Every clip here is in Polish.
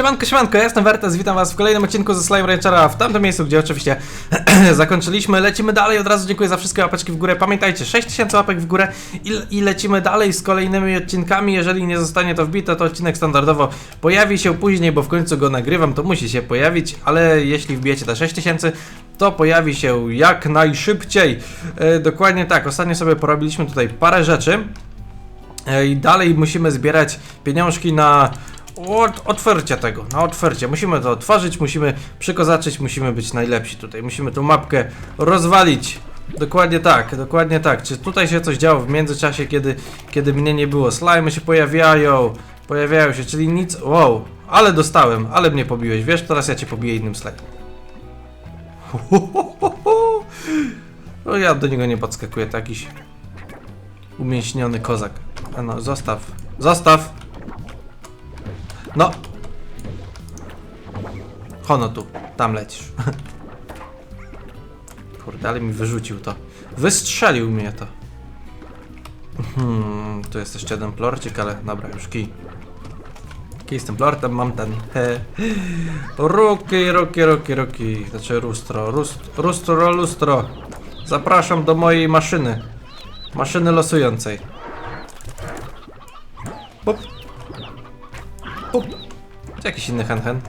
Siemanko, siemanko, ja jestem Wertes, witam was w kolejnym odcinku ze Slime Ranchera, w tamtym miejscu, gdzie oczywiście zakończyliśmy, lecimy dalej, od razu dziękuję za wszystkie łapeczki w górę, pamiętajcie, 6000 łapek w górę i, i lecimy dalej z kolejnymi odcinkami, jeżeli nie zostanie to wbite, to odcinek standardowo pojawi się później, bo w końcu go nagrywam, to musi się pojawić, ale jeśli wbijecie te 6000, to pojawi się jak najszybciej, e, dokładnie tak, ostatnio sobie porobiliśmy tutaj parę rzeczy, E, I dalej musimy zbierać pieniążki na od, otwarcie tego, na otwarcie. Musimy to otworzyć, musimy przykozaczyć, musimy być najlepsi tutaj. Musimy tą mapkę rozwalić. Dokładnie tak, dokładnie tak. Czy tutaj się coś działo w międzyczasie, kiedy, kiedy mnie nie było? Slimy się pojawiają, pojawiają się, czyli nic. Wow, ale dostałem, ale mnie pobiłeś. Wiesz, teraz ja cię pobiję innym slime. No ja do niego nie podskakuję, to jakiś umięśniony kozak. A no, zostaw. Zostaw! No! Hono tu, tam lecisz. Kurde, ale mi wyrzucił to. Wystrzelił mnie to. Hmm, tu jest jeszcze jeden plorcik, ale dobra, już kij. Kij z tym plortem, mam ten. Ruki, ruki, ruki, ruki. Znaczy lustro, rust, lustro, lustro. Zapraszam do mojej maszyny. Maszyny losującej. Pup. Czy jakiś inny hen?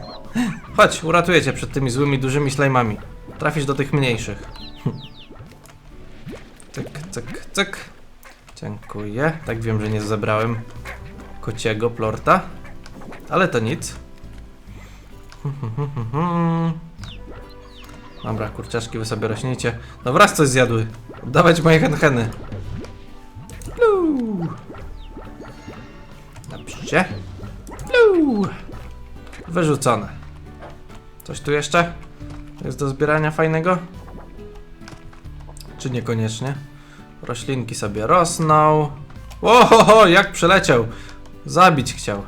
Chodź, uratuję cię przed tymi złymi, dużymi slajmami. Trafisz do tych mniejszych. Cyk, cyk, cyk. Dziękuję. Tak wiem, że nie zebrałem kociego plorta. Ale to nic. Dobra, kurczaszki wy sobie rośniecie. No wraz coś zjadły. Oddawać moje hen-heny. Dobrze. Wyrzucone. Coś tu jeszcze? Jest do zbierania fajnego? Czy niekoniecznie? Roślinki sobie rosną. Ohoho, jak przeleciał. Zabić chciał.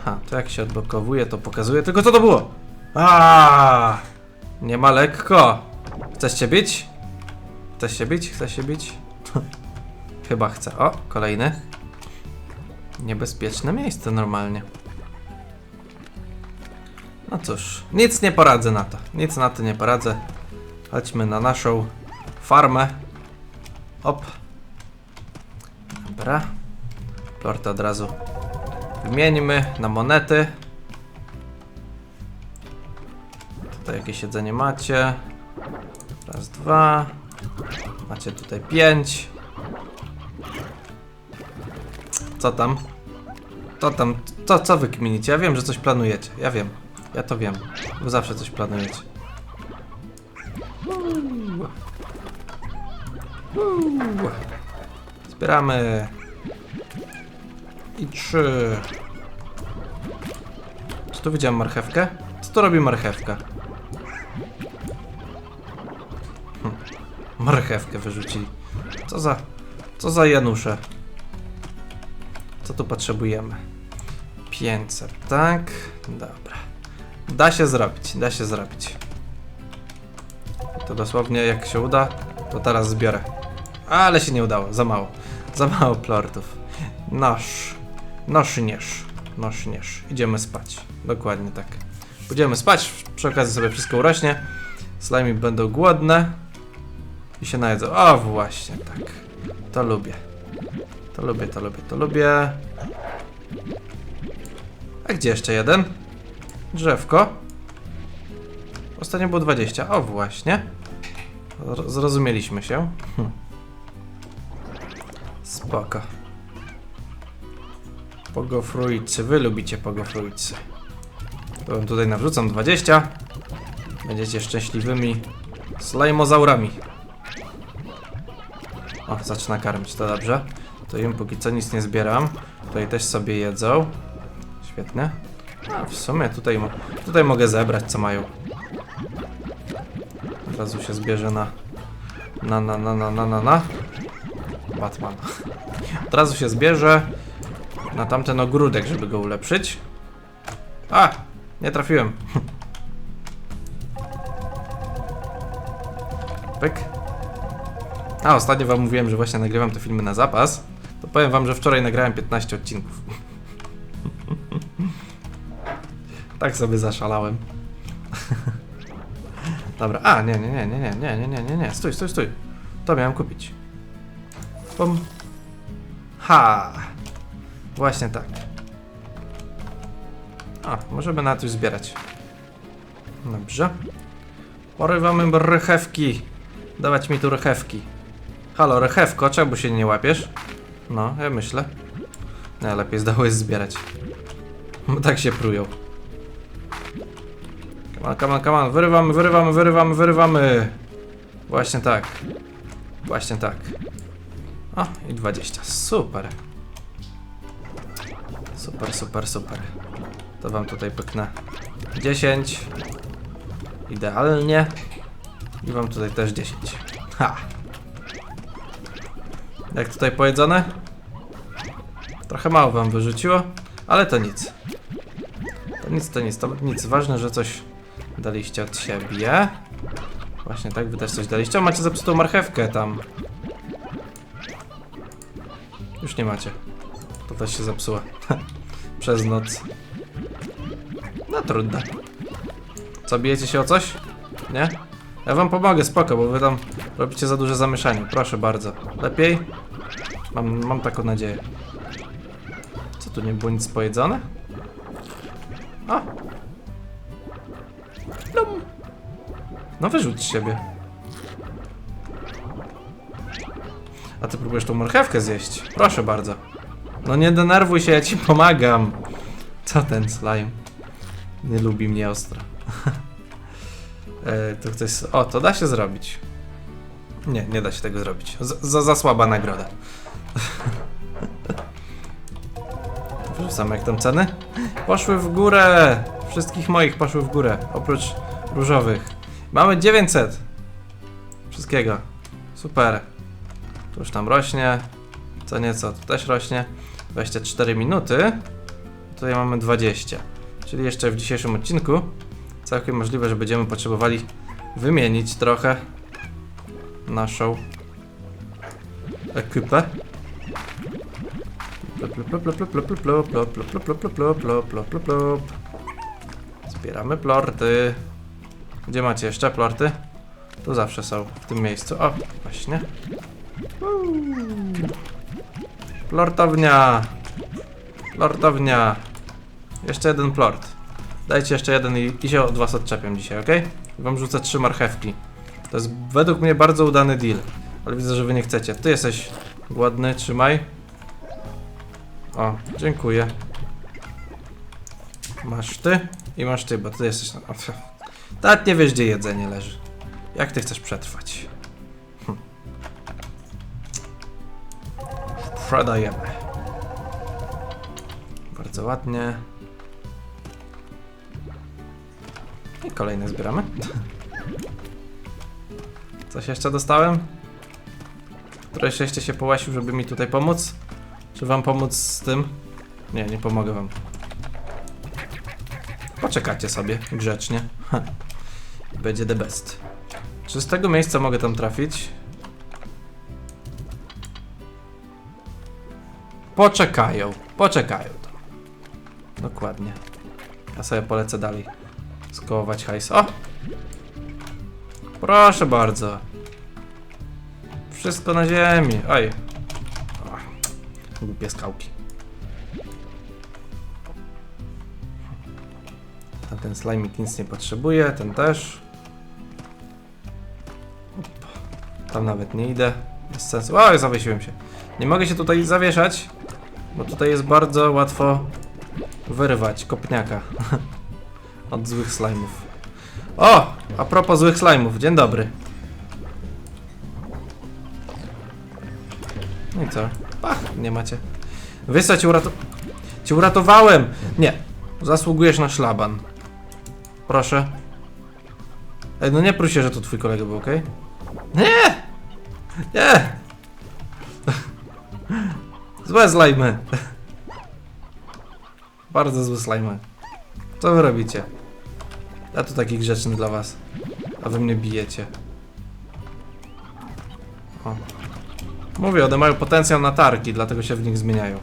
Aha, to jak się odblokowuje, to pokazuje. Tylko co to było? A, Nie ma lekko. Chcesz się bić? Chcesz się bić? Chcesz się bić? Chyba chcę. O, kolejny. Niebezpieczne miejsce normalnie. No cóż, nic nie poradzę na to. Nic na to nie poradzę. Chodźmy na naszą farmę. Op. Dobra. Plorty od razu wymieńmy na monety. Tutaj jakieś jedzenie macie. Raz, dwa. Macie tutaj pięć. Co tam? Co tam? Co, co wy kminicie? Ja wiem, że coś planujecie. Ja wiem. Ja to wiem. Wy zawsze coś planujecie. Zbieramy. I trzy. Czy tu widziałem marchewkę? Co to robi marchewka? Hm. Marchewkę wyrzucili. Co za... Co za Janusze? Co tu potrzebujemy? 500, tak? Dobra. Da się zrobić, da się zrobić. To dosłownie jak się uda, to teraz zbiorę. Ale się nie udało, za mało. Za mało plortów. Noż. Noszniesz. Noszniesz. Idziemy spać. Dokładnie tak. Pójdziemy spać, przy okazji sobie wszystko urośnie. Slimy będą głodne. I się najedzą. O, właśnie, tak. To lubię. To lubię, to lubię, to lubię. A gdzie jeszcze jeden? Drzewko. Ostatnio było 20. O, właśnie. Zro- Zrozumieliśmy się. Hm. Spoko. Pogofrujcy. Wy lubicie pogofrujcy. To wam tutaj nawrzucam 20. Będziecie szczęśliwymi slajmozaurami. O, zaczyna karmić, to dobrze. To im póki co nic nie zbieram. Tutaj też sobie jedzą. Świetne. A w sumie tutaj, tutaj mogę zebrać co mają. Od razu się zbierze na... Na, na, na, na, na, na, na. Batman. Od razu się zbierze na tamten ogródek, żeby go ulepszyć. A! Nie trafiłem. Pyk. A, ostatnio wam mówiłem, że właśnie nagrywam te filmy na zapas. To powiem wam, że wczoraj nagrałem 15 odcinków. Tak sobie zaszalałem. Dobra, a nie, nie, nie, nie, nie, nie, nie, nie, nie, nie, stój, stój, stój. To miałem kupić. Pum. Ha! Właśnie tak. A, możemy na coś zbierać. Dobrze. Porywamy rychewki. Dawać mi tu rychewki. Halo, rychewko, czemu się nie łapiesz? No, ja myślę. Nie, lepiej zdało jest zbierać. Tak się prują. Come on, come on, come on. Wyrywamy, wyrywamy, wyrywamy, wyrywamy. Właśnie tak. Właśnie tak. O, i 20. Super. Super, super, super. To wam tutaj pyknę. 10. Idealnie. I wam tutaj też 10. Ha! Jak tutaj pojedzone? Trochę mało wam wyrzuciło, ale to nic. To nic, to nic, to nic. Ważne, że coś daliście od siebie. Właśnie tak, wy też coś daliście. O, macie zepsutą marchewkę tam. Już nie macie. To też się zepsuła. Przez noc. No trudno. Co, bijecie się o coś? Nie? Ja wam pomogę, spoko, bo wy tam robicie za duże zamieszanie. Proszę bardzo. Lepiej? Mam, mam taką nadzieję. Co, tu nie było nic pojedzone? O! Plum. No wyrzuć z siebie. A ty próbujesz tą marchewkę zjeść. Proszę bardzo. No nie denerwuj się, ja ci pomagam. Co ten slime? Nie lubi mnie ostro. e, to ktoś... O, to da się zrobić. Nie, nie da się tego zrobić. Z, za, za słaba nagroda. Wrzucam jak tam ceny? Poszły w górę! Wszystkich moich poszły w górę, oprócz różowych. Mamy 900! Wszystkiego. Super. Tu już tam rośnie. Co nieco, tu też rośnie. 24 minuty. Tutaj mamy 20. Czyli jeszcze w dzisiejszym odcinku całkiem możliwe, że będziemy potrzebowali wymienić trochę naszą ekipę. Plop, plop, plop, plop, plop, plop, plop, plop, plop, plop, plop, plop, plop, plop, plop. Zbieramy plorty. Gdzie macie jeszcze plorty? Tu zawsze są, w tym miejscu. O, właśnie. Plortownia. Plortownia. Jeszcze jeden plort. Dajcie jeszcze jeden i, i się od was odczepiam dzisiaj, ok? Wam rzucę trzy marchewki. To jest według mnie bardzo udany deal. Ale widzę, że wy nie chcecie. Ty jesteś głodny, trzymaj. O, dziękuję. Masz ty i masz ty, bo ty jesteś... pf. Tak nie wiesz, gdzie jedzenie leży. Jak ty chcesz przetrwać? Hm. Sprzedajemy. Bardzo ładnie. I kolejne zbieramy. Coś jeszcze dostałem? Któreś jeszcze się połasił, żeby mi tutaj pomóc? Czy wam pomóc z tym? Nie, nie pomogę wam. Poczekacie sobie grzecznie. Będzie the best. Czy z tego miejsca mogę tam trafić? Poczekają, poczekają. Dokładnie. Ja sobie polecę dalej. Skołować hajs. O! Proszę bardzo. Wszystko na ziemi. Oj. Głupie skałki. Slimik nic nie potrzebuje, ten też. Tam nawet nie idę. Bez sensu. Oj, zawiesiłem się. Nie mogę się tutaj zawieszać, bo tutaj jest bardzo łatwo wyrwać kopniaka od złych slime'ów. O! A propos złych slime'ów, dzień dobry. No i co? Pach, nie macie. Wiesz urato cię uratowałem! Nie, zasługujesz na szlaban. Proszę. Ej, no nie próś się, że to twój kolega był, okej? Nie! Nie! Złe slajmy. Bardzo złe slajmy. Co wy robicie? Ja tu taki grzeczny dla was. A wy mnie bijecie. O. Mówię, one mają potencjał na targi, dlatego się w nich zmieniają.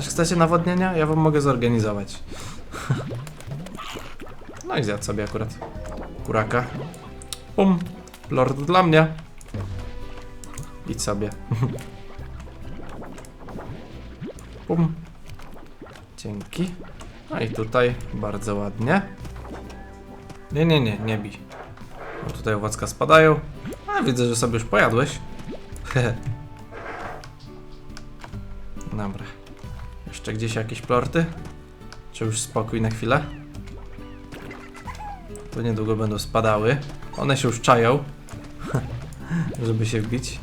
Też chcecie nawodnienia? Ja wam mogę zorganizować. No i zjadł sobie akurat kuraka. Pum. Lord dla mnie. Idź sobie. Pum. Dzięki. No i tutaj bardzo ładnie. Nie, nie, nie, nie bij. Bo tutaj owocka spadają. A widzę, że sobie już pojadłeś. Dobra. Jeszcze gdzieś jakieś plorty? Czy już spokój na chwilę? To niedługo będą spadały. One się już czają. Żeby się wbić.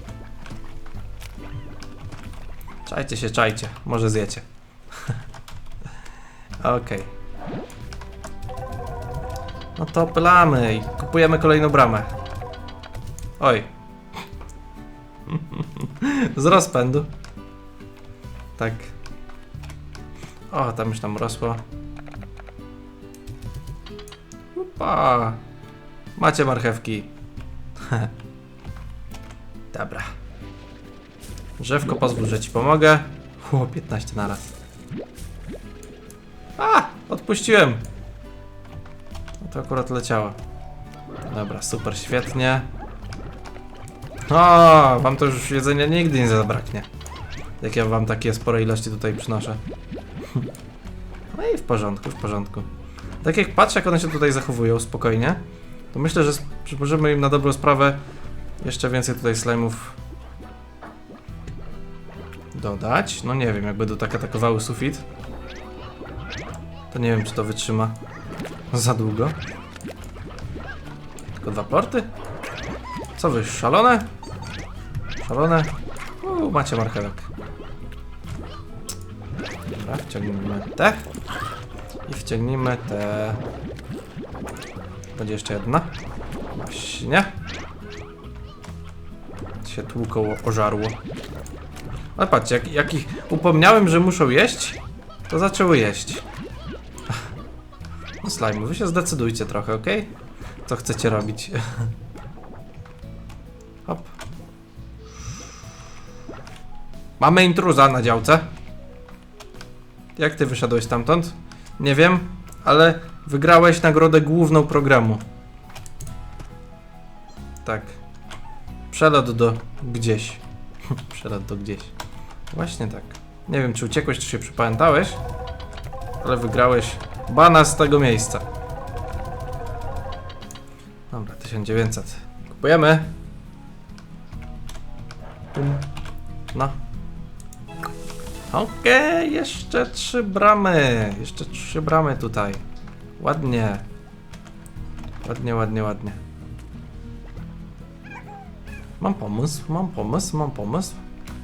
Czajcie się, czajcie. Może zjecie. Okej. No to plamy i kupujemy kolejną bramę. Oj. Z rozpędu. Tak. O, tam już tam rosło. Upa. Macie marchewki. Dobra. Drzewko, pozwól, że ci pomogę. O, 15 na raz. A! Odpuściłem. No to akurat leciało. Dobra, super, świetnie. O, wam to już jedzenia nigdy nie zabraknie. Jak ja wam takie spore ilości tutaj przynoszę. Porządku, w porządku. Tak jak patrzę, jak one się tutaj zachowują spokojnie, to myślę, że, że im na dobrą sprawę jeszcze więcej tutaj slime'ów dodać. No nie wiem, jak będą tak atakowały sufit, to nie wiem, czy to wytrzyma za długo. Tylko dwa porty? Co wy, szalone? Szalone? Uuu, macie marchewek. Dobra, wciągnijmy te. I wciągnijmy te. Będzie jeszcze jedna. Właśnie. Się tłuką ożarło. Ale patrzcie, jak, jak ich upomniałem, że muszą jeść, to zaczęły jeść. No slime, wy się zdecydujcie trochę, ok? Co chcecie robić? Hop. Mamy intruza na działce. Jak ty wyszedłeś stamtąd? Nie wiem, ale wygrałeś nagrodę główną programu. Tak. Przelot do gdzieś. Przelot do gdzieś. Właśnie tak. Nie wiem, czy uciekłeś, czy się przypamiętałeś, ale wygrałeś bana z tego miejsca. Dobra, 1900. Kupujemy. No. Okej, jeszcze trzy bramy. Jeszcze trzy bramy tutaj. Ładnie. Ładnie, ładnie, ładnie. Mam pomysł, mam pomysł, mam pomysł.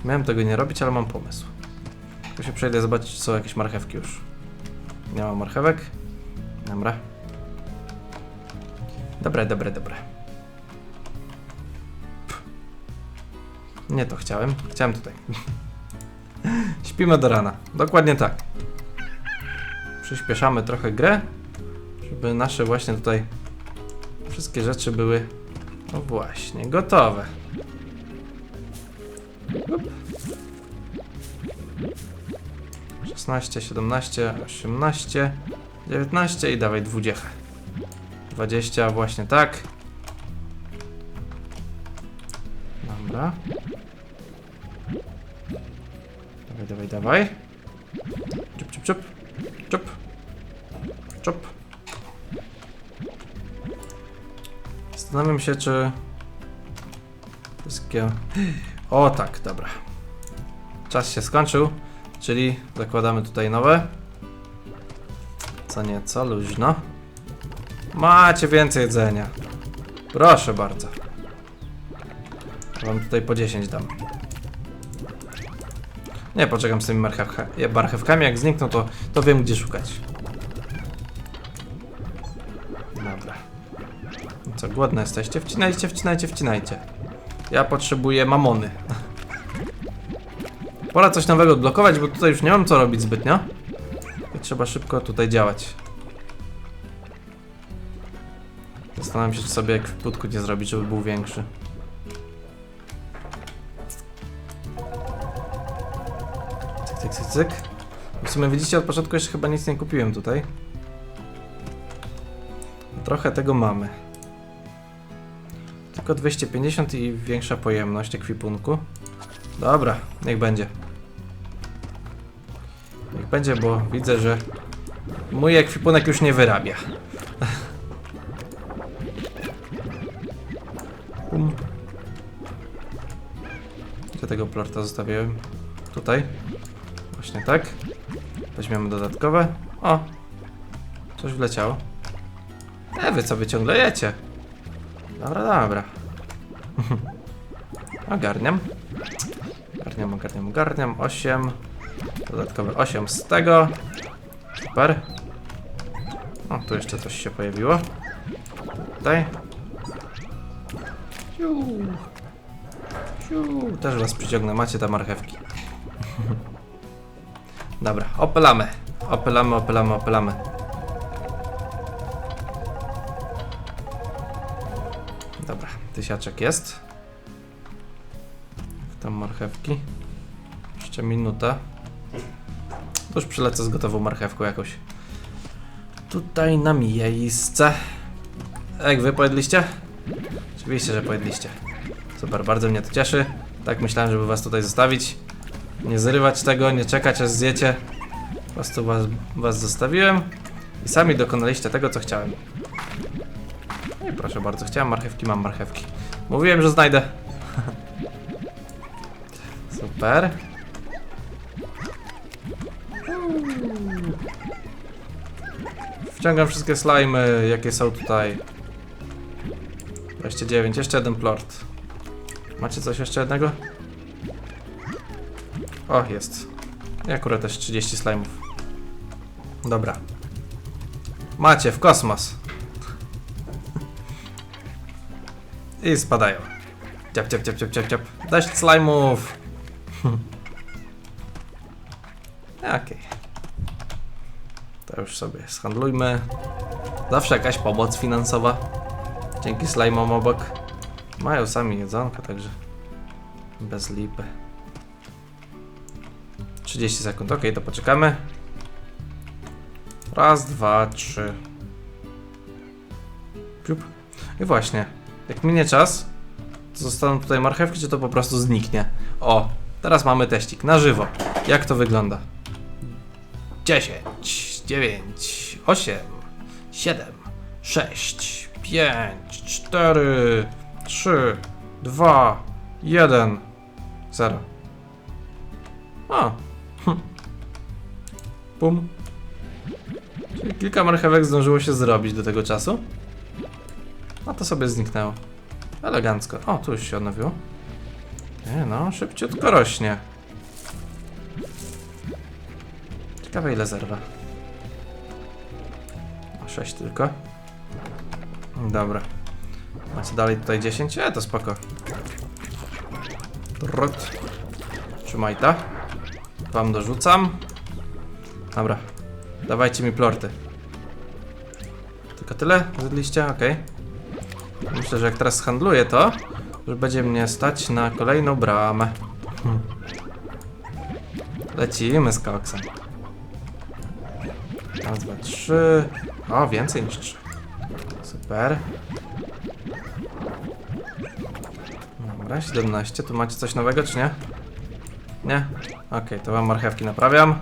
Miałem tego nie robić, ale mam pomysł. Tu się przejdę zobaczyć, czy są jakieś marchewki już. Nie ma marchewek. Dobra. Dobre, dobre, dobre. Pff. Nie to chciałem. Chciałem tutaj. Śpimy do rana. Dokładnie tak. Przyspieszamy trochę grę, żeby nasze właśnie tutaj wszystkie rzeczy były no właśnie, gotowe. Up. 16, 17, 18, 19 i dawaj 20. 20, właśnie tak. Dobra. Dawaj. Czup, czup, czup. Czup. Czup. Zastanawiam się, czy... Wszystkie... O tak, dobra. Czas się skończył, czyli zakładamy tutaj nowe. Co nieco, luźno. Macie więcej jedzenia. Proszę bardzo. Wam tutaj po 10 dam. Nie, poczekam z tymi marchewka, marchewkami. Jak znikną, to, to wiem, gdzie szukać. Dobra. No Co, głodne jesteście? Wcinajcie, wcinajcie, wcinajcie. Ja potrzebuję mamony. Pora coś nowego odblokować, bo tutaj już nie mam co robić zbytnio. I trzeba szybko tutaj działać. Zastanawiam się, czy sobie jak w nie zrobić, żeby był większy. Cyk, cyk. W sumie widzicie, od początku jeszcze chyba nic nie kupiłem tutaj. Trochę tego mamy. Tylko 250 i większa pojemność ekwipunku. Dobra, niech będzie. Niech będzie, bo widzę, że mój ekwipunek już nie wyrabia. Pum. Gdzie tego plorta zostawiłem? Tutaj. Właśnie tak. Weźmiemy dodatkowe. O! Coś wleciało. E, wy co wy ciągle jecie? Dobra, dobra. Ogarniam. Ogarniam, ogarniam, ogarniam. 8. Dodatkowe 8 z tego. Super. O, tu jeszcze coś się pojawiło. Tutaj. Ciu. Ciu. Też was przyciągnę, macie te marchewki. Dobra, opylamy. Opylamy, opylamy, opylamy. Dobra, tysiaczek jest. Tam marchewki. Jeszcze minuta. To już przylecę z gotową marchewką jakoś. Tutaj na miejsce. Jak wy pojedliście? Oczywiście, że pojedliście. Super, bardzo mnie to cieszy. Tak myślałem, żeby was tutaj zostawić. Nie zrywać tego, nie czekać aż zjecie. Po prostu was, was zostawiłem. I sami dokonaliście tego, co chciałem. No i proszę bardzo, chciałem marchewki, mam marchewki. Mówiłem, że znajdę. Super. Wciągam wszystkie slimy, jakie są tutaj. 29, jeszcze jeden plort. Macie coś jeszcze jednego? O, jest. I akurat też 30 slime'ów. Dobra. Macie w kosmos. I spadają. Ciap, ciap, ciap, ciap, ciap, ciap. Deszcz slime'ów. Okej. To już sobie zhandlujmy. Zawsze jakaś pomoc finansowa. Dzięki slajmom obok. Mają sami jedzonko, także bez lipy. 30 sekund, ok, to poczekamy. Raz, dwa, trzy. Piup. I właśnie, jak minie czas, to zostaną tutaj marchewki, czy to po prostu zniknie. O, teraz mamy teścik na żywo. Jak to wygląda? 10, 9, 8, 7, 6, 5, 4, 3, 2, 1, 0. O. Pum. Czyli kilka marchewek zdążyło się zrobić do tego czasu. A to sobie zniknęło. Elegancko. O, tu już się odnowiło. Nie no, szybciutko rośnie. Ciekawe ile zerwa. O, 6 tylko. Dobra. Macie dalej tutaj 10? E, to spoko. Trot. Trzymaj ta. Wam dorzucam. Dobra. Dawajcie mi plorty. Tylko tyle? Zjedliście? Okej. Myślę, że jak teraz handluję to, że będzie mnie stać na kolejną bramę. Hmm. Lecimy z koksem. Raz, dwa, trzy. O, więcej niż trzy. Super. Dobra, 17. Tu macie coś nowego, czy nie? Nie? Okej, to wam marchewki naprawiam.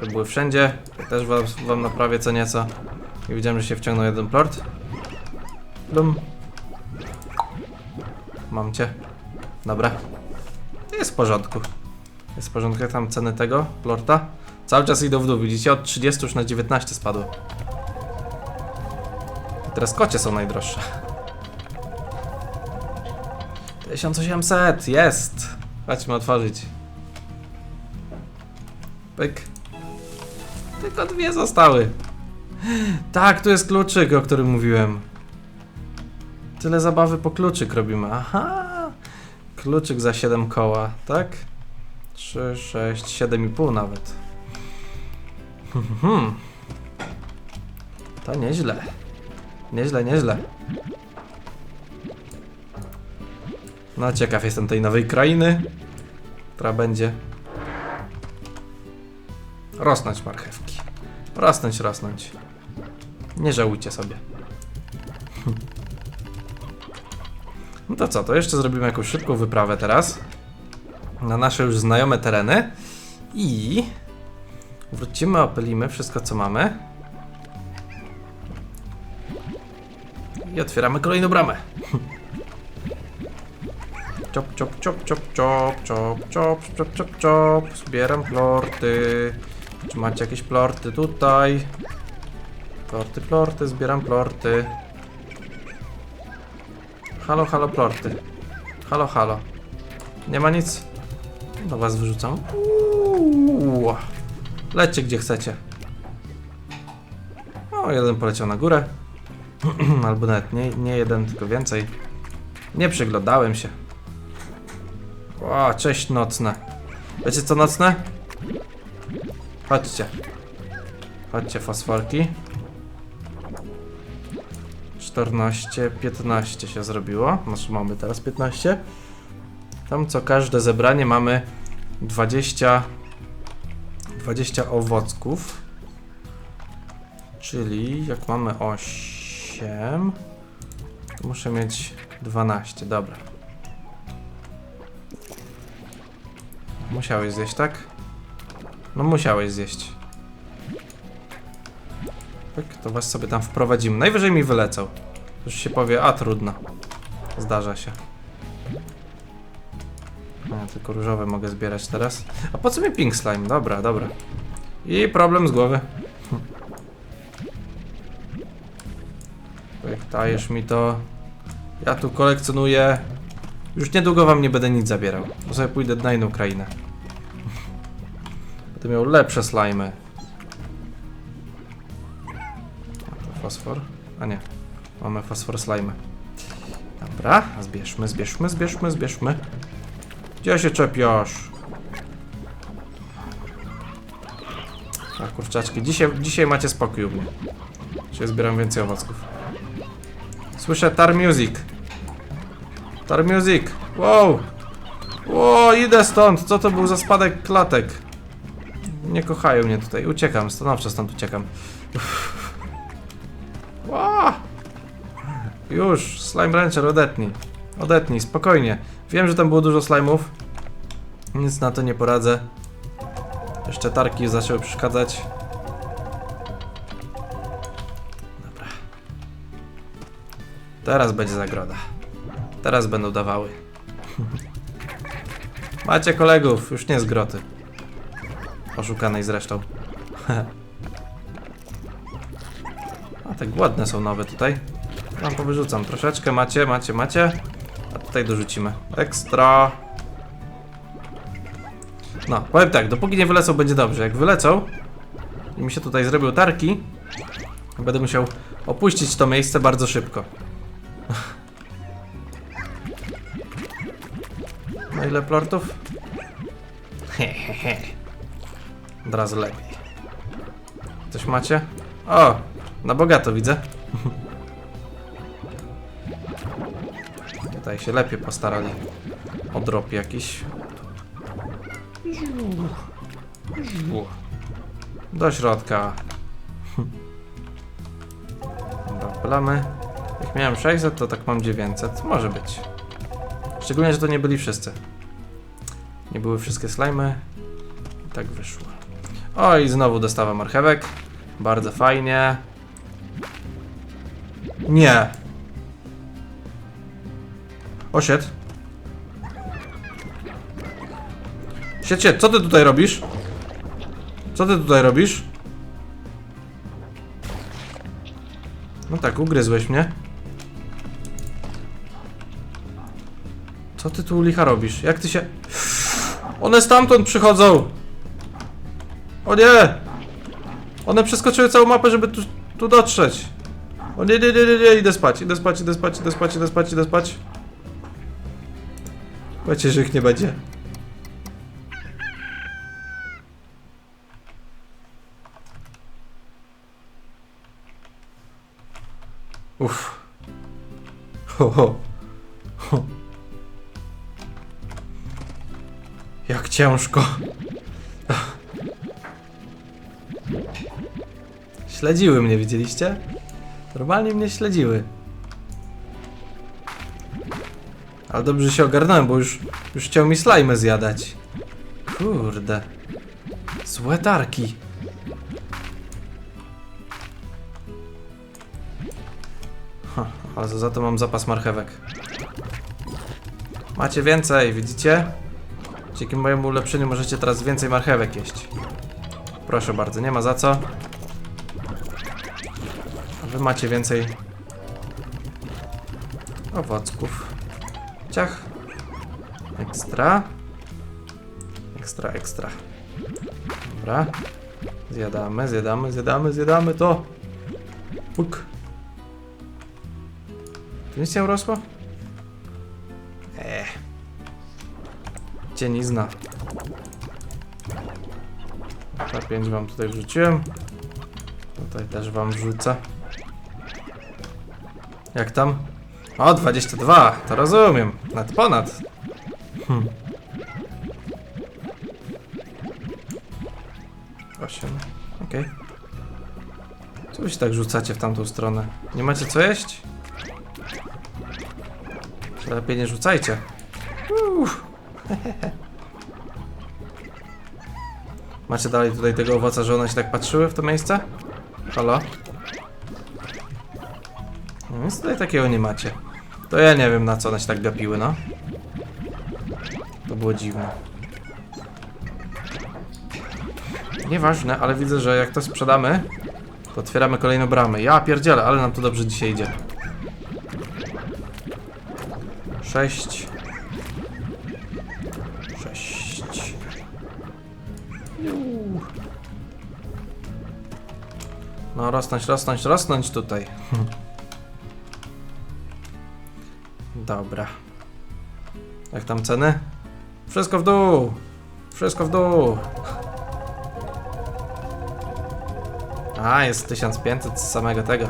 Żeby były wszędzie. Też wam, wam naprawię co nieco. I widziałem, że się wciągnął jeden plort. Lum. Mam cię. Dobra. Jest w porządku. Jest w porządku, jak tam ceny tego plorta? Cały czas idą w dół, widzicie? Od 30 już na 19 spadło. I teraz kocie są najdroższe. 1800, jest! Chodźmy otworzyć. Pyk. Tylko dwie zostały. Tak, tu jest kluczyk, o którym mówiłem. Tyle zabawy po kluczyk robimy. Aha! Kluczyk za 7 koła, tak? 3, 6, 7,5 nawet. Hmm. To nieźle. Nieźle, nieźle. No ciekaw jestem tej nowej krainy, która będzie. Rosnąć marchewki. Rosnąć, rosnąć. Nie żałujcie sobie. No to co, to jeszcze zrobimy jakąś szybką wyprawę teraz. Na nasze już znajome tereny. I wrócimy, opylimy wszystko co mamy. I otwieramy kolejną bramę. Czop, czop, czop, czop, czop, czop, czop, czop, czop, czop. Zbieram plorty. Macie jakieś plorty tutaj? Plorty, plorty, zbieram plorty. Halo, halo, plorty. Halo, halo. Nie ma nic? Do was wyrzucam. Uuu. Lećcie gdzie chcecie. O, jeden poleciał na górę. Albo nawet nie, nie jeden, tylko więcej. Nie przyglądałem się. O, cześć nocne. Wiecie co nocne? Chodźcie. Chodźcie fosforki. 14, 15 się zrobiło. Znaczy mamy teraz 15. Tam co każde zebranie mamy 20 20 owocków. Czyli jak mamy 8 to muszę mieć 12, dobra. Musiałeś zjeść, tak? No musiałeś zjeść. Tak, to was sobie tam wprowadzimy. Najwyżej mi wylecą. Już się powie, a trudno. Zdarza się. Ja tylko różowe mogę zbierać teraz. A po co mi pink slime? Dobra, dobra. I problem z głowy. Jak dajesz mi to. Ja tu kolekcjonuję. Już niedługo wam nie będę nic zabierał. Bo sobie pójdę na inną krainę. Będę miał lepsze slimy. Fosfor? A nie. Mamy fosfor slimy. Dobra, zbierzmy, zbierzmy, zbierzmy, zbierzmy. Gdzie się czepiasz? A kurczaczki, dzisiaj, dzisiaj macie spokój u mnie. Dzisiaj zbieram więcej owoców. Słyszę Tar Music. Tar Music. Wow. Wow, idę stąd. Co to był za spadek klatek? Nie kochają mnie tutaj. Uciekam, stanowczo stąd uciekam. Wow. Już, Slime Rancher, odetnij. Odetnij, spokojnie. Wiem, że tam było dużo slime'ów. Nic na to nie poradzę. Jeszcze tarki zaczęły przeszkadzać. Dobra. Teraz będzie zagroda. Teraz będą dawały. Macie kolegów, już nie z groty. Oszukanej zresztą. A te głodne są nowe tutaj. Wam powyrzucam troszeczkę, macie, macie, macie. A tutaj dorzucimy. Ekstra. No, powiem tak, dopóki nie wylecą będzie dobrze. Jak wylecą i mi się tutaj zrobią tarki, będę musiał opuścić to miejsce bardzo szybko. No ile plortów? Hehehe. Od razu lepiej. Coś macie? O! Na bogato widzę. Tutaj się lepiej postarali. O drop jakiś. Do środka. Dobra, plamy. Jak miałem 600, to tak mam 900. Może być. Szczególnie, że to nie byli wszyscy. Nie były wszystkie slimy. I tak wyszło. O, i znowu dostawa marchewek. Bardzo fajnie. Nie. Sied, sied, co ty tutaj robisz? Co ty tutaj robisz? No tak, ugryzłeś mnie. Co ty tu licha robisz? Jak ty się... One stamtąd przychodzą! O nie! One przeskoczyły całą mapę, żeby tu, tu dotrzeć. O nie, nie, nie, nie, nie, idę spać, idę spać, idę spać, idę spać, idę spać, idę spać. Wiecie, że ich nie będzie. Uff. Ho, ho. Ho. Jak ciężko. Śledziły mnie, widzieliście? Normalnie mnie śledziły. Ale dobrze się ogarnąłem, bo już, już chciał mi slajmy zjadać. Kurde. Złe tarki. Ale za to mam zapas marchewek. Macie więcej, widzicie? Dzięki mojemu ulepszeniu możecie teraz więcej marchewek jeść. Proszę bardzo, nie ma za co. Wy macie więcej owocków. Ciach. Ekstra. Ekstra, ekstra. Dobra. Zjadamy, zjadamy, zjadamy, zjadamy to. Puk. Tu nic nie urosło? Eee. Cienizna. Dobra, 5 wam tutaj wrzuciłem. Tutaj też wam wrzucę. Jak tam? O, 22, to rozumiem. Nad ponad. Hmm. 8, okej. Co wy się tak rzucacie w tamtą stronę? Nie macie co jeść? Lepiej nie rzucajcie. Uff. Macie dalej tutaj tego owoca, że one się tak patrzyły w to miejsce? Halo? Nic tutaj takiego nie macie. To ja nie wiem na co one się tak gapiły, no. To było dziwne. Nieważne, ale widzę, że jak to sprzedamy, to otwieramy kolejną bramę. Ja pierdzielę, ale nam to dobrze dzisiaj idzie. Sześć. Sześć. Juuu. No rosnąć, rosnąć, rosnąć tutaj. Dobra. Jak tam ceny? Wszystko w dół! Wszystko w dół! A, jest 1500 z samego tego.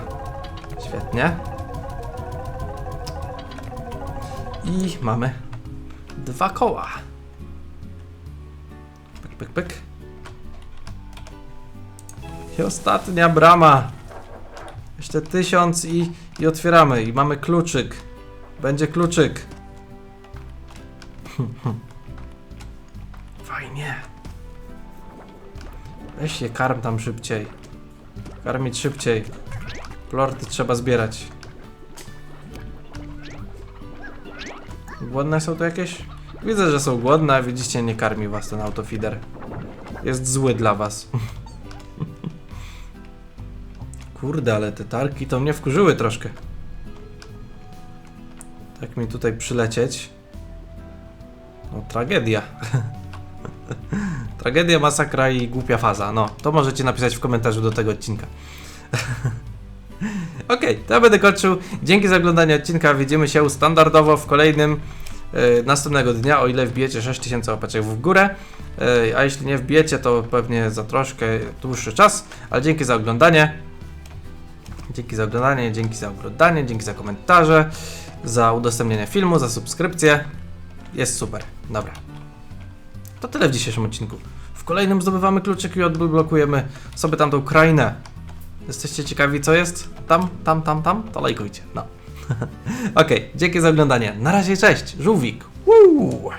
Świetnie. I mamy dwa koła. Pyk, pyk, pyk. I ostatnia brama. Jeszcze tysiąc i, i otwieramy. I mamy kluczyk. Będzie kluczyk. Fajnie. Weź je karm tam szybciej. Karmić szybciej. Plorty trzeba zbierać. Głodne są tu jakieś? Widzę, że są głodne, a widzicie, nie karmi was ten autofeeder. Jest zły dla was. Kurde, ale te tarki to mnie wkurzyły troszkę. Tak mi tutaj przylecieć. No, tragedia. tragedia, masakra i głupia faza. No, to możecie napisać w komentarzu do tego odcinka. Okej, to ja będę kończył. Dzięki za oglądanie odcinka. Widzimy się standardowo w kolejnym e, następnego dnia, o ile wbijecie 6000 łapeczek w górę. E, a jeśli nie wbijecie, to pewnie za troszkę dłuższy czas. Ale dzięki za oglądanie. Dzięki za oglądanie, dzięki za oglądanie, dzięki za komentarze, za udostępnienie filmu, za subskrypcję. Jest super. Dobra. To tyle w dzisiejszym odcinku. W kolejnym zdobywamy kluczyk i odblokujemy sobie tamtą krainę. Jesteście ciekawi co jest? Tam, tam, tam, tam? To lajkujcie. No. Okej, dzięki za oglądanie. Na razie, cześć. Żółwik. Woo!